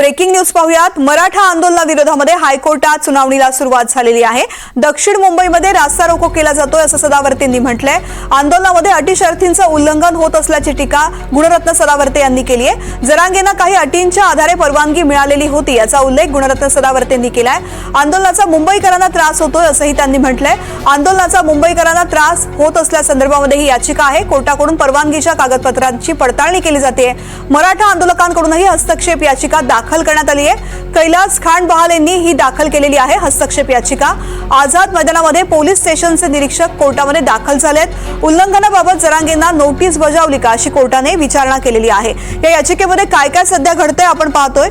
Breaking news पाहूयात. मराठा आंदोलनाविरोधामध्ये हायकोर्टात सुनावणीला सुरुवात झालेली आहे. दक्षिण मुंबईमध्ये रास्ता रोको केला जातोय असं सदावर्तेंनी म्हटलंय. आंदोलनामध्ये अटी शर्थींचं उल्लंघन होत असल्याची टीका गुणरत्न सदावर्ते यांनी केली आहे. जरांगेंना काही अटींच्या आधारे परवानगी मिळालेली होती याचा उल्लेख गुणरत्न सदावर्तेंनी केलाय. आंदोलनाचा मुंबईकरांना त्रास होतोय असंही त्यांनी म्हटलंय. आंदोलनाचा मुंबईकरांना त्रास होत असल्यासंदर्भामध्ये ही याचिका आहे. कोर्टाकडून परवानगीच्या कागदपत्रांची पडताळणी केली जाते. मराठा आंदोलकांकडूनही हस्तक्षेप याचिका दाखल दाखल करण्यात आली आहे. कैलास खान बहाल यांनी ही दाखल केलेली आहे हस्तक्षेप याचिका. आझाद मैदानामध्ये पोलीस स्टेशनचे निरीक्षक कोर्टामध्ये दाखल झालेत. उल्लंघनाबाबत जरांगेंना नोटीस बजावली का अशी कोर्टाने विचारणा केलेली आहे. या याचिकेमध्ये काय काय सध्या घडतंय आपण पाहतोय.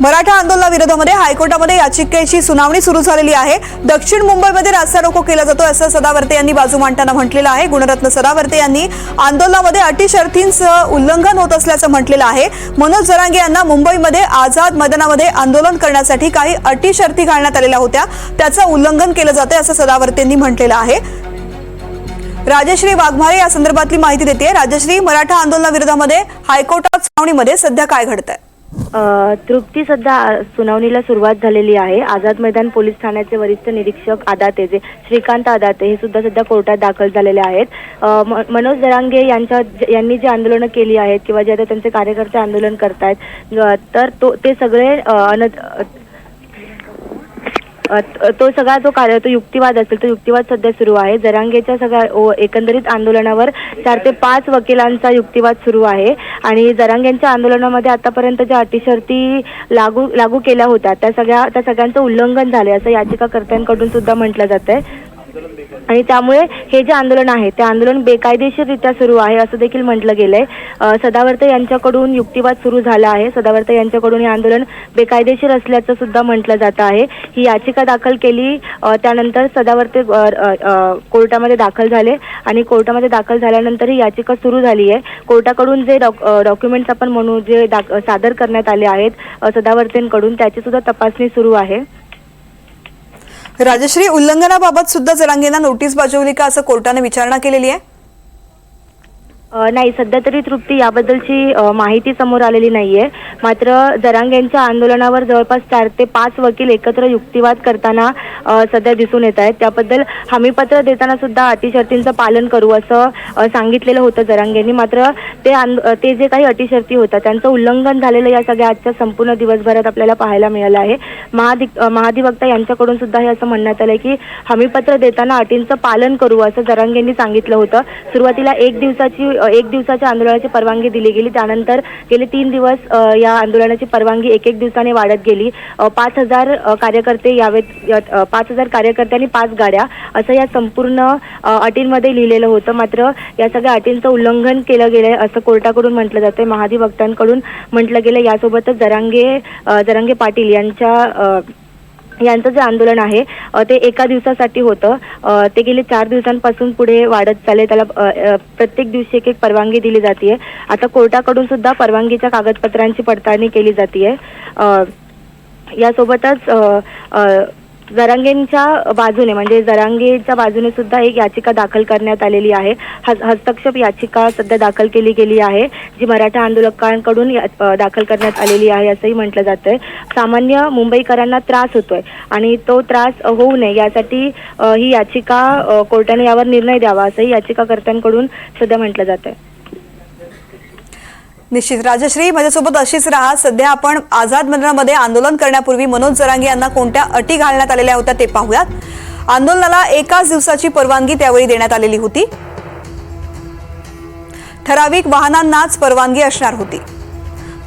मराठा आंदोलनाविरोधामध्ये हायकोर्टामध्ये याचिकेची सुनावणी सुरू झालेली आहे. दक्षिण मुंबईमध्ये रास्ता रोको केला जातो असं सदावर्ते यांनी बाजू मांडताना म्हटलेलं आहे. गुणरत्न सदावर्ते यांनी आंदोलनामध्ये अटी शर्थींचं उल्लंघन होत असल्याचं म्हटलेलं आहे. मनोज जरांगे यांना मुंबईमध्ये आझाद मैदानामध्ये आंदोलन करण्यासाठी काही अटी शर्थी घालण्यात आलेल्या होत्या. त्याचं उल्लंघन केलं जातं असं सदावर्तेंनी म्हटलेलं आहे. राजश्री वाघमारे या संदर्भातली माहिती देते. राजश्री मराठा आंदोलनाविरोधामध्ये हायकोर्टात सुनावणीमध्ये सध्या काय घडतंय? तृप्ती सध्या सुनावणीला सुरुवात झालेली आहे. आझाद मैदान पोलीस ठाण्याचे वरिष्ठ निरीक्षक आदाते जे श्रीकांत आदाते हे सुद्धा सध्या कोर्टात दाखल झालेले आहेत. म- मनोज जरांगे यांच्या यांनी जी आंदोलनं केली आहेत किंवा जे आता त्यांचे कार्यकर्ते आंदोलन करतायत तर तो ते सगळे अन- तो सगळा जो कार्य तो युक्तिवाद असेल तो युक्तिवाद सध्या सुरू आहे. जरांगेच्या सगळ्या ओ- एकंदरीत आंदोलनावर चार ते पाच वकिलांचा युक्तिवाद सुरू आहे. आणि जरांगेंच्या आंदोलनामध्ये आतापर्यंत ज्या अटी शर्ती लागू लागू केल्या होत्या त्या सगळ्या त्या सगळ्यांचं उल्लंघन झाले असं याचिकाकर्त्यांकडून सुद्धा म्हटलं जात आहे आणि त्यामुळे हे जे आंदोलन आहे ते आंदोलन बेकायदेशीररित्या सुरू आहे असं देखील म्हटलं गेलंय. सदावर्ते यांच्याकडून युक्तिवाद सुरू झाला आहे. सदावर्ते यांच्याकडून हे आंदोलन बेकायदेशीर असल्याचं सुद्धा म्हटलं जात आहे. ही याचिका दाखल केली त्यानंतर सदावर्ते कोर्टामध्ये दाखल झाले आणि कोर्टामध्ये दाखल झाल्यानंतर ही याचिका सुरू झाली आहे. कोर्टाकडून जे डॉक्युमेंट्स आपण म्हणू जे दाख- सादर करण्यात आले आहेत सदावर्तेंकडून त्याची सुद्धा तपासणी सुरू आहे. राजश्री उल्लंघनाबाबत सुद्धा जरांगेंना नोटीस बजावली का असं कोर्टाने विचारणा केलेली आहे? नाही सध्या तरी तृप्ती याबद्दलची माहिती समोर आलेली नाहीये. मात्र जरांगेंच्या आंदोलनावर जवळपास चार ते पाच वकील एकत्र युक्तिवाद करताना सध्या दिसून येत आहेत. त्याबद्दल हमीपत्र देताना सुद्धा अटीशर्तींचं पालन करू असं सांगितलेलं होतं जरांगेंनी मात्र ते ते जे काही अटीशर्ती होत्या त्यांचं उल्लंघन झालेलं या सगळ्या आजच्या संपूर्ण दिवसभरात आपल्याला पाहायला मिळालं आहे. महाधि महाधिवक्ता यांच्याकडून सुद्धा हे असं म्हणण्यात आलंय की हमीपत्र देताना अटींचं पालन करू असं जरांगेंनी सांगितलं होतं. सुरुवातीला एक दिवसाची एक दिवसाच्या आंदोलनाची परवानगी दिली गेली. त्यानंतर गेले तीन दिवस या आंदोलनाची परवानगी एक एक दिवसाने वाढत गेली. पाच हजार कार्यकर्ते यावेत पाच हजार कार्यकर्त्यांनी पाच गाड्या असं या संपूर्ण अटींमध्ये लिहिलेलं होतं. मात्र या सगळ्या अटींचं उल्लंघन केलं गेलं असं कोर्टाकडून म्हटलं जातंय. महाधिवक्त्यांकडून म्हटलं गेलं यासोबतच जरांगे जरांगे पाटील यांच्या यांचं जे आंदोलन आहे ते एका दिवसासाठी होतं. ते गेले चार दिवसांपासून पुढे वाढत चालले त्याला प्रत्येक दिवशी एक एक परवानगी दिली जाते आता कोर्टाकडून सुद्धा परवानगीच्या कागदपत्रांची पडताळणी केली जाते यासोबतच जरांगेंच्या बाजूने म्हणजे जरांगेच्या बाजूने सुद्धा एक याचिका दाखल करण्यात आलेली आहे. हस्तक्षेप याचिका सध्या दाखल केली गेली आहे जी मराठा आंदोलकांकडून या- दाखल करण्यात आलेली आहे असंही म्हटलं जातंय. सामान्य मुंबईकरांना त्रास होतोय आणि तो त्रास होऊ नये यासाठी ही याचिका कोर्टाने यावर निर्णय द्यावा असंही याचिकाकर्त्यांकडून सध्या म्हटलं जात आहे निश्चित राजश्री माझ्यासोबत अशीच राहा. सध्या आपण आझाद मैदानामध्ये आंदोलन करण्यापूर्वी मनोज जरांगे यांना कोणत्या अटी घालण्यात आलेल्या होत्या ते पाहूयात. आंदोलनाला एकाच दिवसाची परवानगी त्यावेळी देण्यात आलेली होती. ठराविक वाहनांनाच परवानगी असणार होती.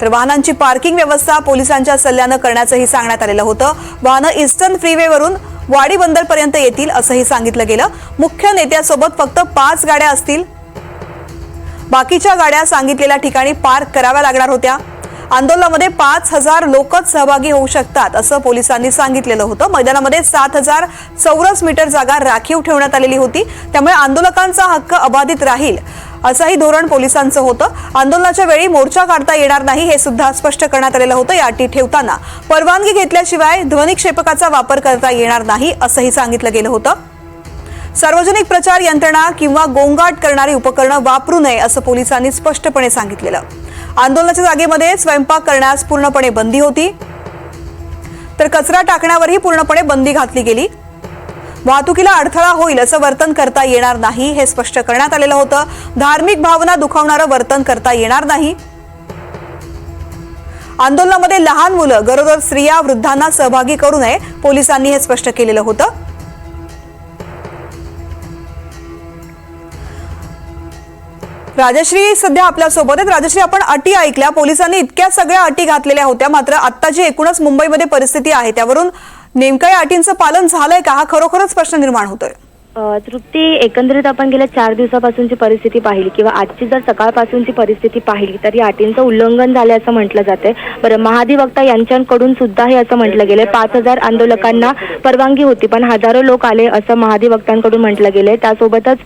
तर वाहनांची पार्किंग व्यवस्था पोलिसांच्या सल्ल्यानं करण्याचंही सांगण्यात आलेलं होतं. वाहनं ईस्टर्न फ्रीवेवरून वाडी बंदरपर्यंत येतील असंही सांगितलं गेलं. मुख्य नेत्यासोबत फक्त पाच गाड्या असतील बाकीच्या गाड्या सांगितलेल्या ठिकाणी पार्क कराव्या लागणार होत्या. आंदोलनामध्ये पाच हजार लोकच सहभागी होऊ शकतात असं पोलिसांनी सांगितलेलं होतं. मैदानामध्ये सात हजार चौरस मीटर जागा राखीव ठेवण्यात आलेली होती. त्यामुळे आंदोलकांचा हक्क अबाधित राहील असंही धोरण पोलिसांचं होतं. आंदोलनाच्या वेळी मोर्चा काढता येणार नाही हे सुद्धा स्पष्ट करण्यात आलेलं होतं. या अटी ठेवताना परवानगी घेतल्याशिवाय ध्वनिक्षेपकाचा वापर करता येणार नाही असंही सांगितलं गेलं होतं. सार्वजनिक प्रचार यंत्रणा किंवा गोंगाट करणारी उपकरणं वापरू नये असं पोलिसांनी स्पष्टपणे सांगितलेलं. आंदोलनाच्या जागेमध्ये स्वयंपाक करण्यास पूर्णपणे बंदी होती. तर कचरा टाकण्यावरही पूर्णपणे बंदी घातली गेली. वाहतुकीला अडथळा होईल असं वर्तन करता येणार नाही हे स्पष्ट करण्यात आलेलं होतं. धार्मिक भावना दुखावणारं वर्तन करता येणार नाही. आंदोलनामध्ये लहान मुलं गरोदर स्त्रिया वृद्धांना सहभागी करू नये पोलिसांनी हे स्पष्ट केलेलं होतं. राजश्री सध्या आपल्यासोबत आहेत. राजश्री आपण अटी ऐकल्या. पोलिसांनी इतक्या सगळ्या अटी घातलेल्या होत्या. मात्र आता जी एकूणच मुंबईमध्ये परिस्थिती आहे. त्यावरून नेमक्या या अटींचं पालन झालंय का? हा खरोखरच प्रश्न निर्माण होतोय. तृप्ती एकंदरीत आपण गेल्या चार दिवसापासूनची परिस्थिती पाहिली किंवा आजची जर सकाळपासूनची परिस्थिती पाहिली तर या अटींचं उल्लंघन झालं असं म्हटलं जाते बरं महाधिवक्ता यांच्याकडून सुद्धा हे असं म्हटलं गेलंय. पाच हजार आंदोलकांना परवानगी होती पण हजारो लोक आले असं महाधिवक्तांकडून म्हटलं गेलंय. त्यासोबतच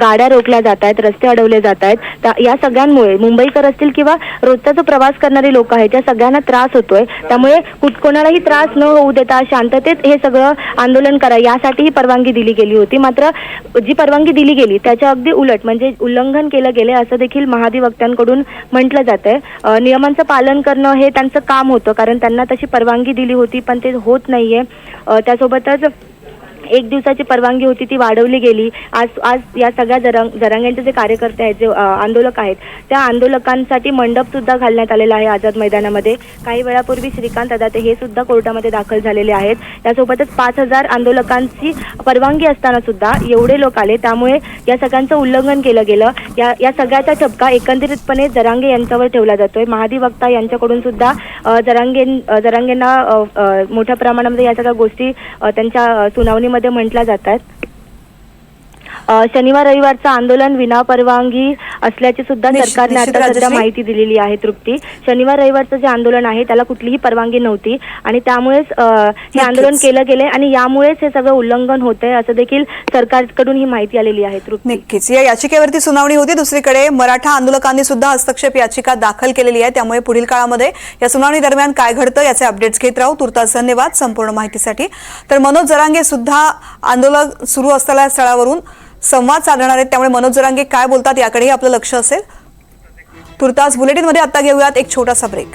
गाड्या रोखल्या जात आहेत रस्ते अडवले जात आहेत या सगळ्यांमुळे मुंबईकर असतील किंवा रोजचा जो प्रवास करणारी लोक आहेत त्या सगळ्यांना त्रास होतोय. त्यामुळे कुठ कोणालाही त्रास न होऊ देता शांततेत हे सगळं आंदोलन करा. यासाठी ही परवानगी दिली गेली होती. मात्र जी परवानगी दिली गेली त्याच्या अगदी उलट म्हणजे उल्लंघन केलं गेले असं देखील महाधिवक्त्यांकडून म्हटलं जात आहे नियमांचं पालन करणं हे त्यांचं काम होतं कारण त्यांना तशी परवानगी दिली होती पण ते होत नाहीये. अ, त्यासोबतच एक दिवसाची परवानगी होती ती वाढवली गेली. आज आज या सगळ्या जरंग जरांग्यांचे जे कार्यकर्ते आहेत जे आंदोलक आहेत त्या आंदोलकांसाठी मंडप सुद्धा घालण्यात आलेला आहे आझाद मैदानामध्ये. काही वेळापूर्वी श्रीकांत अदाते हे सुद्धा कोर्टामध्ये दाखल झालेले आहेत. त्यासोबतच पाच हजार आंदोलकांची परवानगी असताना सुद्धा एवढे लोक आले. त्यामुळे या सगळ्यांचं उल्लंघन केलं गेलं. या या सगळ्याचा ठपका एकंदरीतपणे जरांगे यांच्यावर ठेवला जातोय. महाधिवक्ता यांच्याकडून सुद्धा जरांगे जरांगेंना मोठ्या प्रमाणामध्ये या सगळ्या गोष्टी त्यांच्या सुनावणीमध्ये मध्ये म्हटल्या जातात. शनिवार रविवारचं आंदोलन विना परवानगी असल्याची सुद्धा सरकारने आता सध्या. माहिती दिलेली आहे तृप्ती. शनिवार रविवारचं जे आंदोलन आहे त्याला कुठलीही परवानगी नव्हती. आणि त्यामुळेच हे. आंदोलन केलं गेले आणि यामुळेच हे सगळं उल्लंघन होत आहे असं देखील सरकारकडून ही माहिती आलेली आहे तृप्ती. नक्कीच. या याचिकेवरती सुनावणी होती. दुसरीकडे मराठा आंदोलकांनी सुद्धा हस्तक्षेप याचिका दाखल केलेली आहे. त्यामुळे पुढील काळामध्ये या सुनावणी दरम्यान काय घडतं याचे अपडेट्स घेत राहू. तुर्तास धन्यवाद संपूर्ण माहितीसाठी. तर मनोज जरांगे सुद्धा आंदोलन सुरू असलेल्या स्थळावरून संवाद साधणार आहेत त्यामुळे मनोज जरांगे काय बोलतात याकडेही आपलं लक्ष असेल. तुर्तास बुलेटिनमध्ये आता घेऊयात एक छोटासा ब्रेक